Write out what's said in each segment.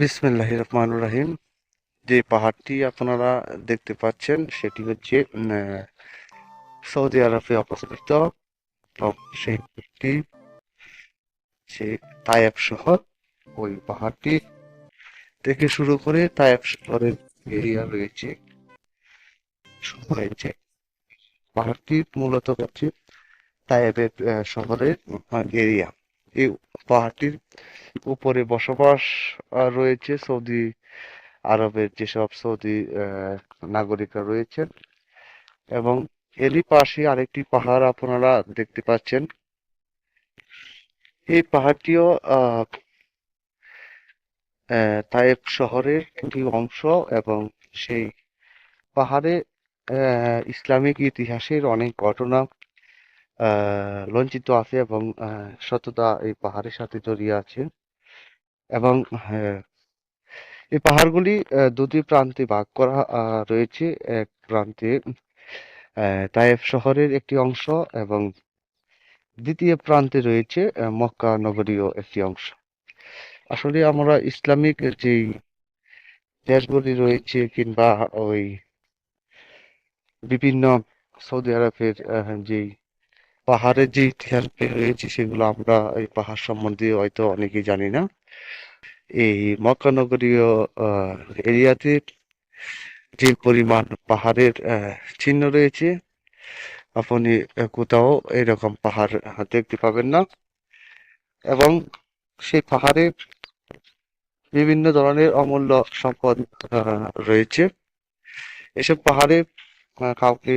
বিসমিল্লাহ রহমান রাহিম যে পাহাড়টি আপনারা দেখতে পাচ্ছেন, সেটি হচ্ছে সৌদি আরবে অবস্থিত। সেই পাহাড়টি তায়েব শহর। ওই পাহাড়টি থেকে শুরু করে তায়েব শহরের এরিয়া রয়েছে রয়েছে পাহাড়টি মূলত হচ্ছে তায়েবের শহরের এরিয়া। এই পাহাড়টির উপরে বসবাস রয়েছে সৌদি আরবের যেসব সৌদি নাগরিকরা রয়েছেন। এবং এরই পাশে আরেকটি পাহাড় আপনারা দেখতে পাচ্ছেন। এই পাহাড়টিও তায়েব শহরের একটি অংশ এবং সেই পাহাড়ে ইসলামিক ইতিহাসের অনেক ঘটনা লঞ্চিত আছে এবং সততা এই পাহাড়ের সাথে জড়িয়ে আছে। এবং হ্যাঁ, এই পাহাড়গুলি দুটি প্রান্তে ভাগ করা রয়েছে। এক প্রান্তে তায়েফ শহরের একটি অংশ এবং দ্বিতীয় প্রান্তে রয়েছে মক্কা নগরীয় একটি অংশ। আসলে আমরা ইসলামিক যেই দেশগুলি রয়েছে কিংবা ওই বিভিন্ন সৌদি আরবের যেই পাহাড়ের যে ইতিহাস রয়েছে সেগুলো আমরা এই পাহাড় সম্বন্ধে হয়তো অনেকেই জানি না। এই মক্কানগরীয় এরিয়াতে যে পরিমাণ পাহাড়ের চিহ্ন রয়েছে, আপনি কোথাও এরকম পাহাড় দেখতে পাবেন না। এবং সেই পাহাড়ে বিভিন্ন ধরনের অমূল্য সম্পদ রয়েছে। এসব পাহাড়ে কাউকে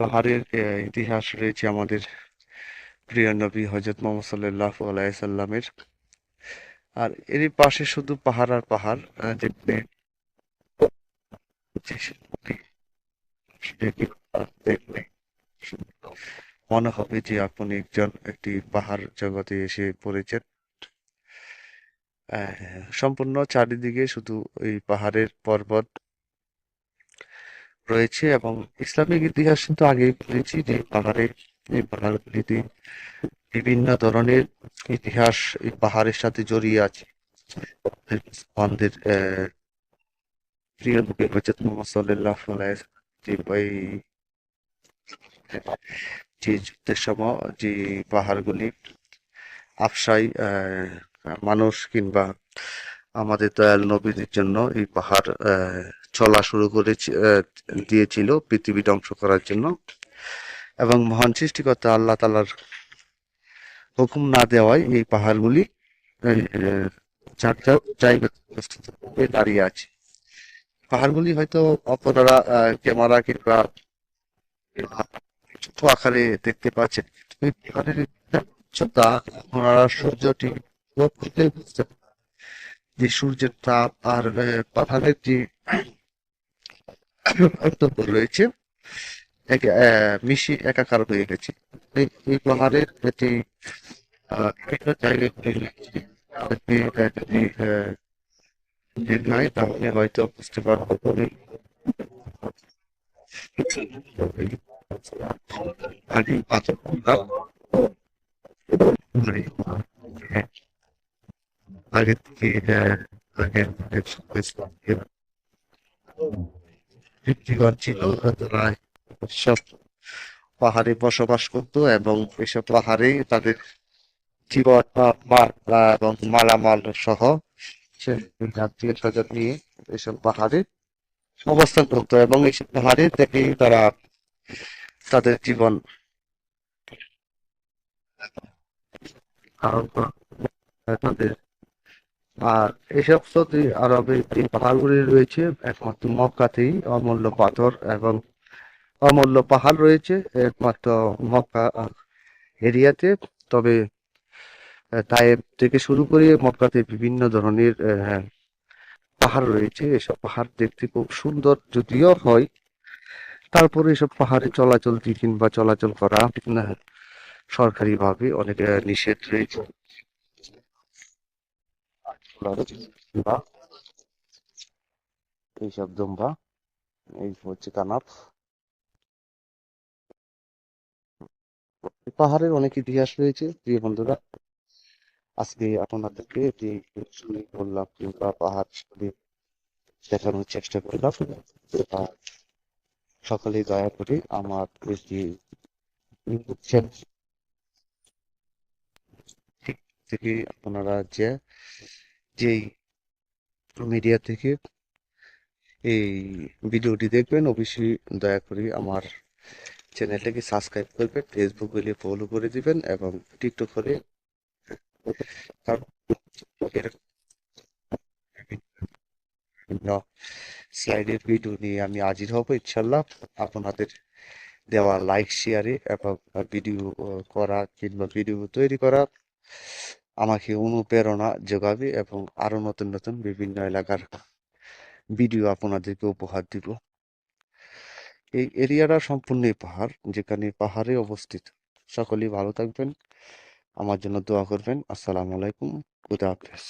পাহাড়ের ইতিহাস রয়েছে আমাদের প্রিয় নবী হজরত মোহাম্মদ সাল্লাহ আলাইসাল্লামের আর এরই পাশে শুধু পাহাড় আর পাহাড় দেখলে মনে হবে যে আপনি একজন একটি পাহাড় জগতে এসে পড়েছেন। সম্পূর্ণ চারিদিকে শুধু এই পাহাড়ের পর্বত রয়েছে এবং ইসলামিক ইতিহাস কিন্তু আগেই বলেছি যে পাহাড়ে, এই পাহাড়গুলিতে বিভিন্ন ধরনের ইতিহাস এই পাহাড়ের সাথে জড়িয়ে আছে। আমাদের প্রিয় নবী হজরত মোহাম্মদ সাল্লাল্লাহু যে এই যে যুদ্ধের সময় যে পাহাড়গুলি আফসাই মানুষ কিংবা আমাদের দয়াল নবীদের জন্য এই পাহাড় চলা শুরু করে দিয়েছিল, পৃথিবী ধ্বংস করার জন্য। এবং মহান সৃষ্টিকর্তা আল্লাহ তালার হুকুম না দেওয়ায় এই পাহাড়গুলি দাঁড়িয়ে আছে। পাহাড়গুলি হয়তো আপনারা ক্যামেরা কিংবা ছোট আকারে দেখতে পাচ্ছেন। সূর্যটি বুঝতে যে সূর্যের তাপ আর পাহাড়ের যে পার্থক্য রয়েছে মিশে একাকার হয়ে গেছে। এই পাহাড়ের যে বিভিন্ন জায়গায় যদি আহ, তাহলে হয়তো বুঝতে পারবেন আগে পাথরগুলা মানে, হ্যাঁ, আগে থেকে আগে আগে জীবন ছিল সব পাহাড়ে বসবাস করতো এবং এসব পাহাড়ে তাদের জীবন এবং মালামাল সহ আত্মীয় স্বজন নিয়ে এসব পাহাড়ে অবস্থান করতো এবং এইসব পাহাড়ে থেকে তারা তাদের জীবন তাদের আর এসব সৌদি আরবে যে পাহাড়গুলি রয়েছে, একমাত্র মক্কাতেই অমূল্য পাথর এবং অমূল্য পাহাড় রয়েছে, একমাত্র মক্কা এরিয়াতে। তবে তায়েব থেকে শুরু করে মক্কাতে বিভিন্ন ধরনের পাহাড় রয়েছে। এসব পাহাড় দেখতে খুব সুন্দর যদিও হয়। তারপরে এসব পাহাড়ে চলাচল কিংবা চলাচল করা সরকারিভাবে অনেক নিষেধ রয়েছে। এইসব দুম্বা এই হচ্ছে পাহাড়ের অনেক ইতিহাস রয়েছে প্রিয় বন্ধুরা আজকে আপনাদেরকে বললাম কিংবা পাহাড় দেখানোর চেষ্টা করলাম সকালে দয়া করে আমার থেকে আপনারা যে যেই মিডিয়া থেকে এই ভিডিওটি দেখবেন, অবশ্যই দয়া করে আমার চ্যানেলটাকে সাবস্ক্রাইব করবেন ফেসবুক হলে ফলো করে দিবেন এবং টিকটক বিভিন্ন স্লাইডের ভিডিও নিয়ে আমি হাজির হব ইনশাল্লাহ আপনাদের দেওয়া লাইক শেয়ারে এবং ভিডিও করা কিংবা ভিডিও তৈরি করা আমাকে অনুপ্রেরণা যোগাবে এবং আরও নতুন নতুন বিভিন্ন এলাকার ভিডিও আপনাদেরকে উপহার দিব। এই এরিয়াটা সম্পূর্ণই পাহাড়, যেখানে পাহাড়ে অবস্থিত। সকলেই ভালো থাকবেন। আমার জন্য দোয়া করবেন। আসসালামু আলাইকুম। খুদা হাফেজ।